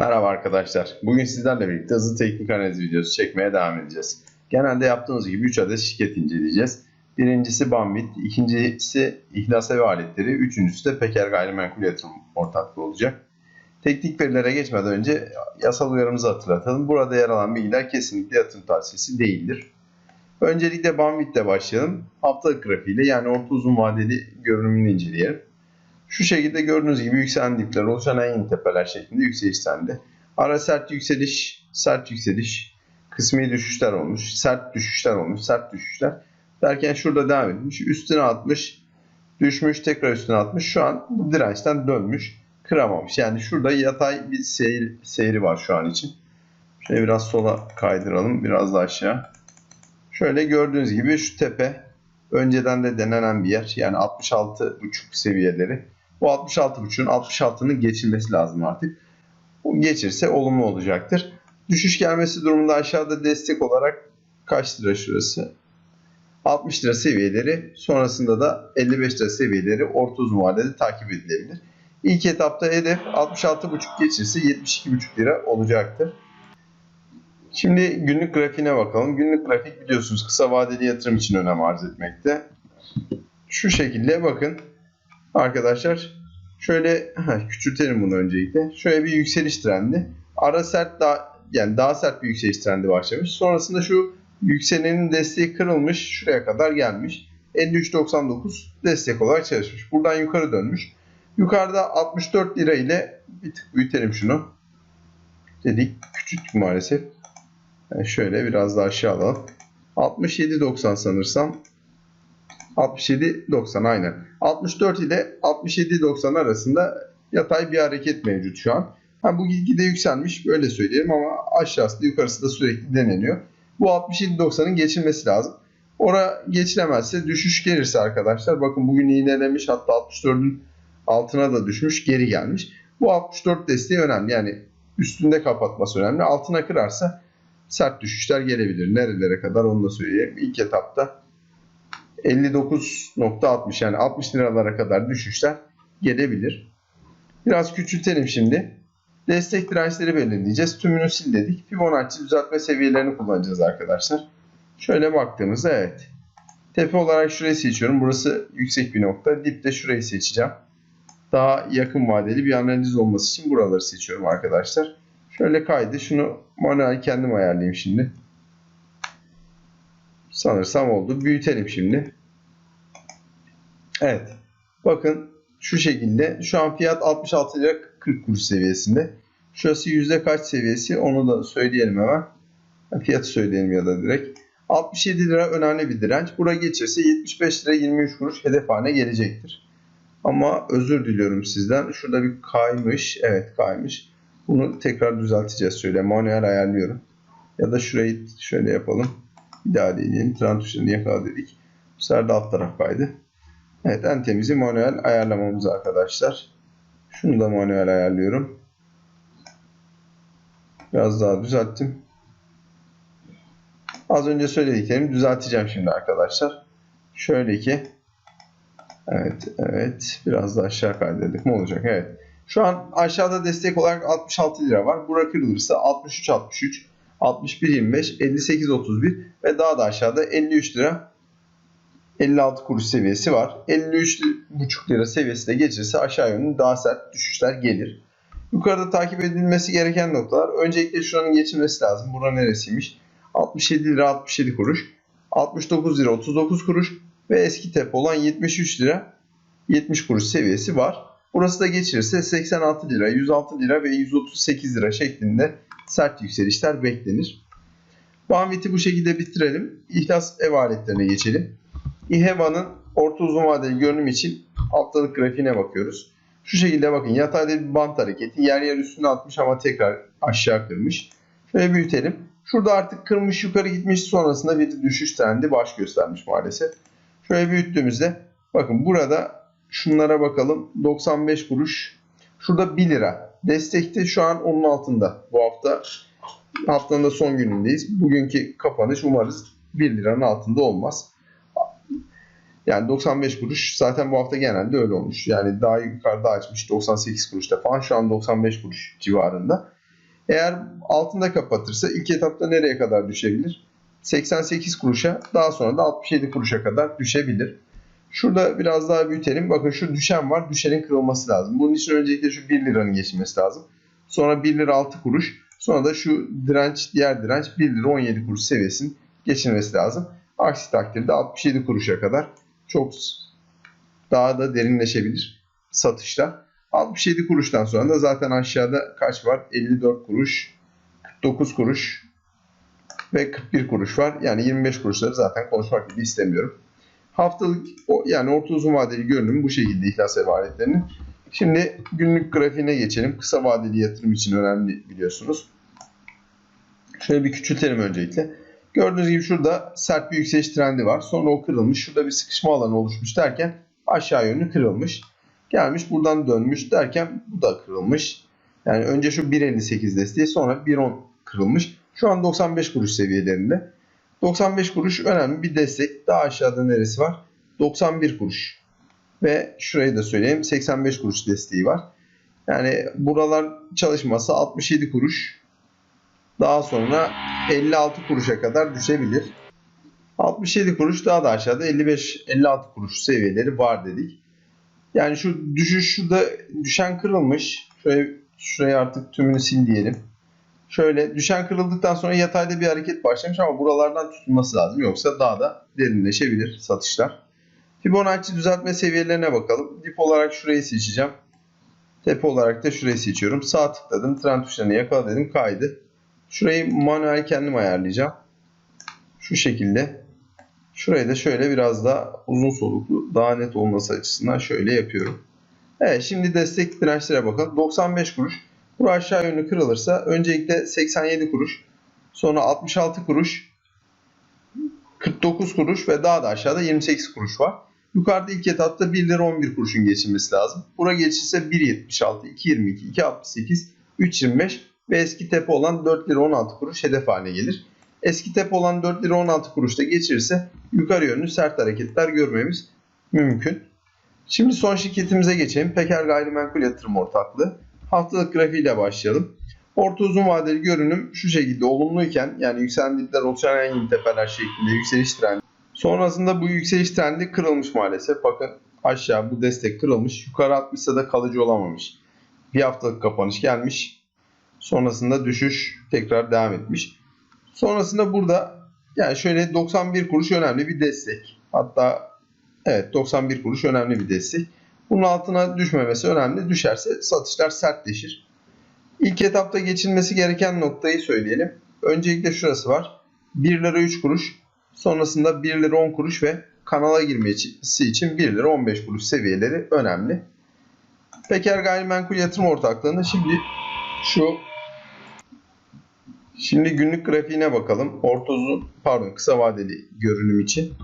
Merhaba arkadaşlar. Bugün sizlerle birlikte hızlı teknik analiz videosu çekmeye devam edeceğiz. Genelde yaptığımız gibi 3 adet şirket inceleyeceğiz. Birincisi Bambit, ikincisi İhlas Ev Aletleri, üçüncüsü de Peker Gayrimenkul Yatırım Ortaklığı olacak. Teknik verilere geçmeden önce yasal uyarımızı hatırlatalım. Burada yer alan bilgiler kesinlikle yatırım tavsiyesi değildir. Öncelikle Bambit'le başlayalım. Haftalık grafiğiyle yani orta uzun vadeli görünümünü inceleyelim. Şu şekilde gördüğünüz gibi yükselen dipler oluşan en tepeler şeklinde yükseliş trendi. Ara sert yükseliş, sert yükseliş, kısmi düşüşler olmuş, sert düşüşler olmuş, sert düşüşler. Derken şurada devam etmiş. Üstüne atmış, düşmüş, tekrar üstüne atmış. Şu an dirençten dönmüş, kıramamış. Yani şurada yatay bir seyir, seyri var şu an için. Şöyle biraz sola kaydıralım, biraz da aşağı. Şöyle gördüğünüz gibi şu tepe önceden de denenen bir yer. Yani 66,5 seviyeleri. Bu 66.5'un 66'nın geçilmesi lazım artık. O geçirse olumlu olacaktır. Düşüş gelmesi durumunda aşağıda destek olarak kaç lira şurası? 60 lira seviyeleri sonrasında da 55 lira seviyeleri orta uzun vadede takip edilebilir. İlk etapta hedef 66.5 geçirse 72.5 lira olacaktır. Şimdi günlük grafiğine bakalım. Günlük grafik biliyorsunuz kısa vadeli yatırım için önem arz etmekte. Şu şekilde bakın arkadaşlar şöyle küçültelim bunu öncelikle. Şöyle bir yükseliş trendi. Ara sert daha yani daha sert bir yükseliş trendi başlamış. Sonrasında şu yükselenin desteği kırılmış. Şuraya kadar gelmiş. 53.99 destek olarak çalışmış. Buradan yukarı dönmüş. Yukarıda 64 lira ile bir tık büyütelim şunu. Dedik küçülttük maalesef. Yani şöyle biraz daha aşağı alalım. 67.90 sanırsam. 67.90 aynen. 64 ile 67.90 arasında yatay bir hareket mevcut şu an. Ha, bu gitgide yükselmiş böyle söyleyelim ama aşağısı da yukarısı da sürekli deneniyor. Bu 67.90'ın geçilmesi lazım. Ora geçilemezse düşüş gelirse arkadaşlar bakın bugün iğnelemiş hatta 64'ün altına da düşmüş geri gelmiş. Bu 64 desteği önemli yani üstünde kapatması önemli. Altına kırarsa sert düşüşler gelebilir. Nerelere kadar onu da söyleyeyim. İlk etapta 59.60 yani 60 liralara kadar düşüşler gelebilir. Biraz küçültelim şimdi. Destek dirençleri belirleyeceğiz. Tümünü sil dedik. Fibonacci düzeltme seviyelerini kullanacağız arkadaşlar. Şöyle baktığımızda evet. Tepe olarak şurayı seçiyorum. Burası yüksek bir nokta. Dipte şurayı seçeceğim. Daha yakın vadeli bir analiz olması için buraları seçiyorum arkadaşlar. Şöyle kaydı. Şunu manuel kendim ayarlayayım şimdi. Sanırsam oldu. Büyütelim şimdi. Evet. Bakın şu şekilde. Şu an fiyat 66 lira 40 kuruş seviyesinde. Şurası yüzde kaç seviyesi onu da söyleyelim hemen. Fiyatı söyleyelim ya da direkt. 67 lira önemli bir direnç. Bura geçirse 75 lira 23 kuruş hedef haline gelecektir. Ama özür diliyorum sizden. Şurada bir kaymış. Evet kaymış. Bunu tekrar düzelteceğiz. Şöyle manuel ayarlıyorum. Ya da şurayı şöyle yapalım. Bir daha deneyelim. Tren tuşlarını yakala dedik. Bu sefer de alt taraf kaydı. Evet en temizi manuel ayarlamamız arkadaşlar. Şunu da manuel ayarlıyorum. Biraz daha düzelttim. Az önce söylediklerimi düzelteceğim şimdi arkadaşlar. Şöyle ki Evet, evet. Biraz daha aşağı kaydırdık. Ne olacak? Evet. Şu an aşağıda destek olarak 66 lira var. Bura kırılırsa 63 63, 61 25, 58 31 ve daha da aşağıda 53 lira 56 kuruş seviyesi var. 53,5 lira seviyesi de geçirse aşağı yönlü daha sert düşüşler gelir. Yukarıda takip edilmesi gereken noktalar. Öncelikle şuranın geçilmesi lazım. Bura neresiymiş? 67 lira 67 kuruş. 69 lira 39 kuruş. Ve eski tepe olan 73 lira 70 kuruş seviyesi var. Burası da geçirirse 86 lira, 106 lira ve 138 lira şeklinde sert yükselişler beklenir. Banvit'i bu şekilde bitirelim. İhlas ev aletlerine geçelim. İHEVA'nın orta uzun vadeli görünüm için haftalık grafiğine bakıyoruz. Şu şekilde bakın yatayda bir bant hareketi yer yer üstüne atmış ama tekrar aşağı kırmış. Şöyle büyütelim. Şurada artık kırmış yukarı gitmiş sonrasında bir düşüş trendi baş göstermiş maalesef. Şöyle büyüttüğümüzde bakın burada şunlara bakalım 95 kuruş. Şurada 1 lira. Destekte şu an onun altında. Bu hafta haftanın da son günündeyiz. Bugünkü kapanış umarız 1 liranın altında olmaz. Yani 95 kuruş zaten bu hafta genelde öyle olmuş. Yani daha yukarıda açmış 98 kuruşta falan şu an 95 kuruş civarında. Eğer altında kapatırsa ilk etapta nereye kadar düşebilir? 88 kuruşa daha sonra da 67 kuruşa kadar düşebilir. Şurada biraz daha büyütelim. Bakın şu düşen var. Düşenin kırılması lazım. Bunun için öncelikle şu 1 liranın geçmesi lazım. Sonra 1 lira 6 kuruş. Sonra da şu direnç, diğer direnç 1 lira 17 kuruş seviyesinin geçilmesi lazım. Aksi takdirde 67 kuruşa kadar çok daha da derinleşebilir satışta. 67 kuruştan sonra da zaten aşağıda kaç var? 54 kuruş, 49 kuruş ve 41 kuruş var. Yani 25 kuruşları zaten konuşmak gibi istemiyorum. Haftalık yani orta uzun vadeli görünüm bu şekilde ihlas evaletlerinin. Şimdi günlük grafiğine geçelim. Kısa vadeli yatırım için önemli biliyorsunuz. Şöyle bir küçültelim öncelikle. Gördüğünüz gibi şurada sert bir yükseliş trendi var. Sonra o kırılmış. Şurada bir sıkışma alanı oluşmuş derken aşağı yönlü kırılmış. Gelmiş buradan dönmüş derken bu da kırılmış. Yani önce şu 1.58 desteği sonra 1.10 kırılmış. Şu an 95 kuruş seviyelerinde. 95 kuruş önemli bir destek. Daha aşağıda neresi var? 91 kuruş. Ve şurayı da söyleyeyim 85 kuruş desteği var. Yani buralar çalışmasa 67 kuruş. Daha sonra 56 kuruşa kadar düşebilir. 67 kuruş daha da aşağıda 55-56 kuruş seviyeleri var dedik. Yani şu düşüş şurada düşen kırılmış. Şöyle şuraya artık tümünü sil diyelim. Şöyle düşen kırıldıktan sonra yatayda bir hareket başlamış ama buralardan tutulması lazım. Yoksa daha da derinleşebilir satışlar. Fibonacci düzeltme seviyelerine bakalım. Dip olarak şurayı seçeceğim. Tepe olarak da şurayı seçiyorum. Sağ tıkladım. Trend tuşlarını yakala dedim. Kaydı. Şurayı manuel kendim ayarlayacağım. Şu şekilde. Şurayı da şöyle biraz daha uzun soluklu, daha net olması açısından şöyle yapıyorum. Evet şimdi destek dirençlere bakalım. 95 kuruş. Bu aşağı yönlü kırılırsa öncelikle 87 kuruş, sonra 66 kuruş, 49 kuruş ve daha da aşağıda 28 kuruş var. Yukarıda ilk etapta 1 lira 11 kuruşun geçilmesi lazım. Bura geçirse 1.76, 2.22, 2.68, 3.25 ve eski tepe olan 4 lira 16 kuruş hedef haline gelir. Eski tepe olan 4 lira 16 kuruşta geçirirse yukarı yönlü sert hareketler görmemiz mümkün. Şimdi son şirketimize geçelim. Peker Gayrimenkul Yatırım Ortaklığı. Haftalık grafiğiyle başlayalım. Orta uzun vadeli görünüm şu şekilde olumluyken yani yükselen dipler oluşan en yeni tepeler şeklinde yükseliş trendi. Sonrasında bu yükseliş trendi kırılmış maalesef. Bakın aşağı bu destek kırılmış. Yukarı atmışsa da kalıcı olamamış. Bir haftalık kapanış gelmiş. Sonrasında düşüş tekrar devam etmiş. Sonrasında burada yani şöyle 91 kuruş önemli bir destek. Hatta evet 91 kuruş önemli bir destek. Bunun altına düşmemesi önemli. Düşerse satışlar sertleşir. İlk etapta geçilmesi gereken noktayı söyleyelim. Öncelikle şurası var. 1 lira 3 kuruş. Sonrasında 1 lira 10 kuruş ve kanala girmesi için 1 lira 15 kuruş seviyeleri önemli. Peker Gayrimenkul Yatırım Ortaklığı'nda şimdi şu Şimdi günlük grafiğine bakalım. Orta uzun, pardon kısa vadeli görünüm için.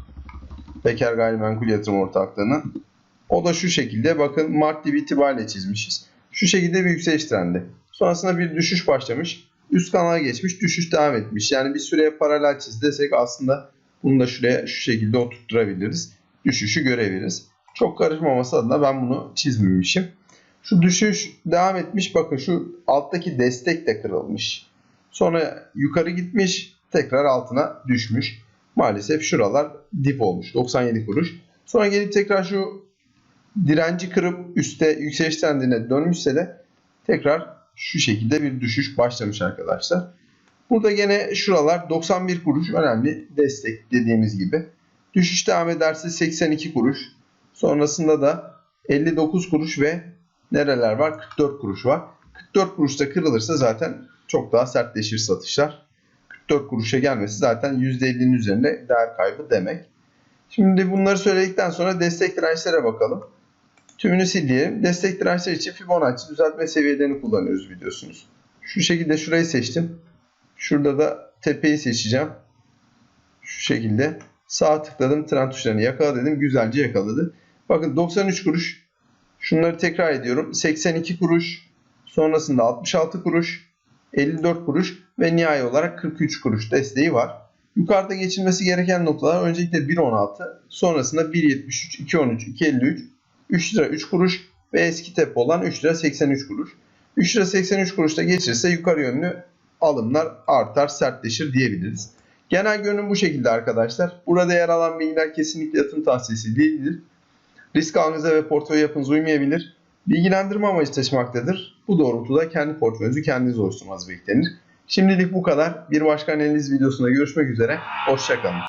Peker Gayrimenkul Yatırım Ortaklığı'nın. O da şu şekilde bakın Mart dibi itibariyle çizmişiz. Şu şekilde bir yükseliş trendi. Sonrasında bir düşüş başlamış. Üst kanala geçmiş. Düşüş devam etmiş. Yani bir süreye paralel çiz desek aslında bunu da şuraya şu şekilde oturtturabiliriz. Düşüşü görebiliriz. Çok karışmaması adına ben bunu çizmemişim. Şu düşüş devam etmiş. Bakın şu alttaki destek de kırılmış. Sonra yukarı gitmiş. Tekrar altına düşmüş. Maalesef şuralar dip olmuş. 97 kuruş. Sonra gelip tekrar şu direnci kırıp üste yükseliş trendine dönmüşse de tekrar şu şekilde bir düşüş başlamış arkadaşlar. Burada gene şuralar 91 kuruş önemli destek dediğimiz gibi. Düşüş devam ederse 82 kuruş. Sonrasında da 59 kuruş ve nereler var? 44 kuruş var. 44 kuruşta kırılırsa zaten çok daha sertleşir satışlar. 44 kuruşa gelmesi zaten %50'nin üzerinde değer kaybı demek. Şimdi bunları söyledikten sonra destek dirençlere bakalım. Tümünü sil diyelim. Destek dirençler için Fibonacci düzeltme seviyelerini kullanıyoruz biliyorsunuz. Şu şekilde şurayı seçtim. Şurada da tepeyi seçeceğim. Şu şekilde sağ tıkladım. Trend tuşlarını yakala dedim. Güzelce yakaladı. Bakın 93 kuruş. Şunları tekrar ediyorum. 82 kuruş. Sonrasında 66 kuruş. 54 kuruş ve nihai olarak 43 kuruş desteği var. Yukarıda geçilmesi gereken noktalar öncelikle 1.16, sonrasında 1.73, 2.13, 2.53, 3 lira 3 kuruş ve eski tepe olan 3 lira 83 kuruş. 3 lira 83 kuruşta geçirse yukarı yönlü alımlar artar, sertleşir diyebiliriz. Genel görünüm bu şekilde arkadaşlar. Burada yer alan bilgiler kesinlikle yatırım tavsiyesi değildir. Risk algınıza ve portföy yapınıza uymayabilir. Bilgilendirme amacı taşımaktadır. Bu doğrultuda kendi portföyünüzü kendiniz oluşturmanız beklenir. Şimdilik bu kadar. Bir başka analiz videosunda görüşmek üzere. Hoşçakalın.